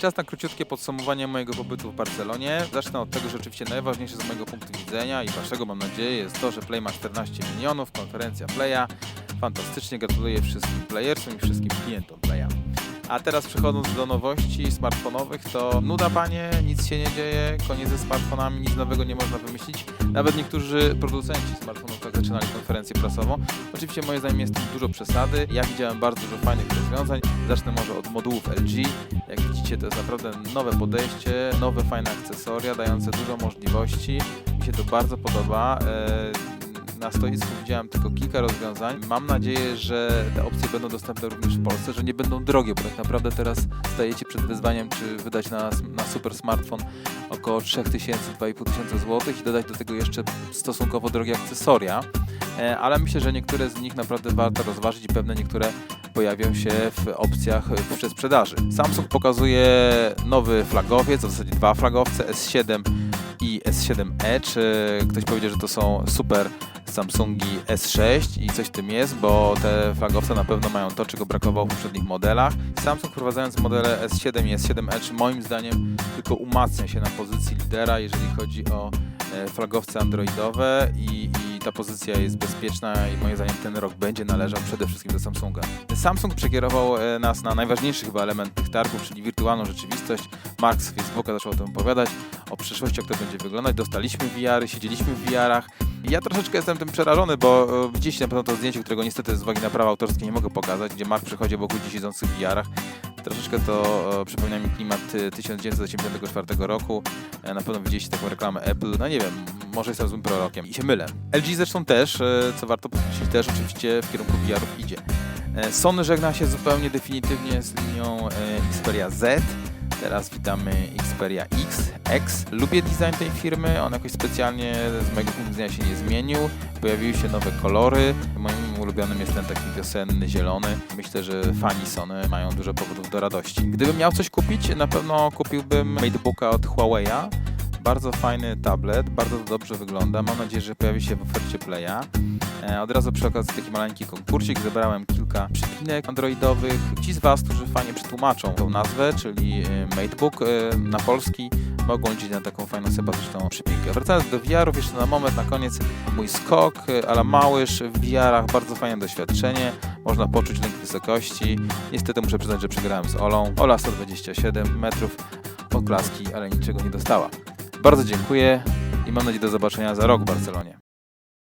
Czas na króciutkie podsumowanie mojego pobytu w Barcelonie. Zacznę od tego, że oczywiście najważniejsze z mojego punktu widzenia i waszego mam nadzieję jest to, że Play ma 14 milionów, konferencja Playa. Fantastycznie, gratuluję wszystkim playersom i wszystkim klientom Playa. A teraz przechodząc do nowości smartfonowych, to nuda panie, nic się nie dzieje, koniec ze smartfonami, nic nowego nie można wymyślić. Nawet niektórzy producenci smartfonów tak zaczynali konferencję prasową. Oczywiście moim zdaniem jest tu dużo przesady. Ja widziałem bardzo dużo fajnych rozwiązań. Zacznę może od modułów LG. Jak widzicie, to jest naprawdę nowe podejście, nowe fajne akcesoria, dające dużo możliwości. Mi się to bardzo podoba. Na stoisku widziałem tylko kilka rozwiązań. Mam nadzieję, że te opcje będą dostępne również w Polsce, że nie będą drogie, bo tak naprawdę teraz stajecie przed wyzwaniem, czy wydać na, na super smartfon około 3000-2500 zł i dodać do tego jeszcze stosunkowo drogie akcesoria. E, Ale myślę, że niektóre z nich naprawdę warto rozważyć i pewne niektóre pojawią się w opcjach w przedsprzedaży. Samsung pokazuje nowy flagowiec, w zasadzie dwa flagowce S7 i S7 Edge. E, Ktoś powiedział, że to są super Samsungi S6 i coś w tym jest, bo te flagowce na pewno mają to, czego brakowało w poprzednich modelach. Samsung wprowadzając modele S7 i S7 Edge moim zdaniem tylko umacnia się na pozycji lidera, jeżeli chodzi o e, flagowce androidowe i, i ta pozycja jest bezpieczna i moim zdaniem ten rok będzie należał przede wszystkim do Samsunga. Samsung przekierował e, nas na najważniejszy chyba element tych targów, czyli wirtualną rzeczywistość. Mark z Facebooka zaczął o tym opowiadać, o przyszłości, jak to będzie wyglądać. Dostaliśmy VR-y, siedzieliśmy w VR-ach. Ja troszeczkę jestem tym przerażony, bo e, widzieliście na pewno to zdjęcie, którego niestety z uwagi na prawa autorskie nie mogę pokazać, gdzie Mark przychodzi wokół ludzi siedzących w VR-ach. Troszeczkę to e, przypomina mi klimat e, 1984 roku. E, na pewno widzieliście taką reklamę Apple. No nie wiem, może jestem złym prorokiem i się mylę. LG zresztą też, e, co warto podkreślić, też oczywiście w kierunku VR-ów idzie. E, Sony żegna się zupełnie definitywnie z linią e, Xperia Z. Teraz witamy Xperia X, X. Lubię design tej firmy, on jakoś specjalnie z mojego punktu widzenia się nie zmienił. Pojawiły się nowe kolory. Moim ulubionym jest ten taki wiosenny, zielony. Myślę, że fani Sony mają dużo powodów do radości. Gdybym miał coś kupić, na pewno kupiłbym Matebooka od Huawei'a. Bardzo fajny tablet, bardzo dobrze wygląda. Mam nadzieję, że pojawi się w ofercie Playa. E, Od razu przy okazji taki maleńki konkursik zebrałem kilka przypinek androidowych. Ci z Was, którzy fajnie przetłumaczą tą nazwę, czyli e, Matebook e, na polski, mogą liczyć na taką fajną, sympatyczną przypinkę. Wracając do VR-ów, jeszcze na moment, na koniec mój skok, e, ale małyż w VR-ach, bardzo fajne doświadczenie. Można poczuć lęk wysokości. Niestety muszę przyznać, że przegrałem z Olą. Ola 127 metrów, oklaski, ale niczego nie dostała. Bardzo dziękuję i mam nadzieję do zobaczenia za rok w Barcelonie.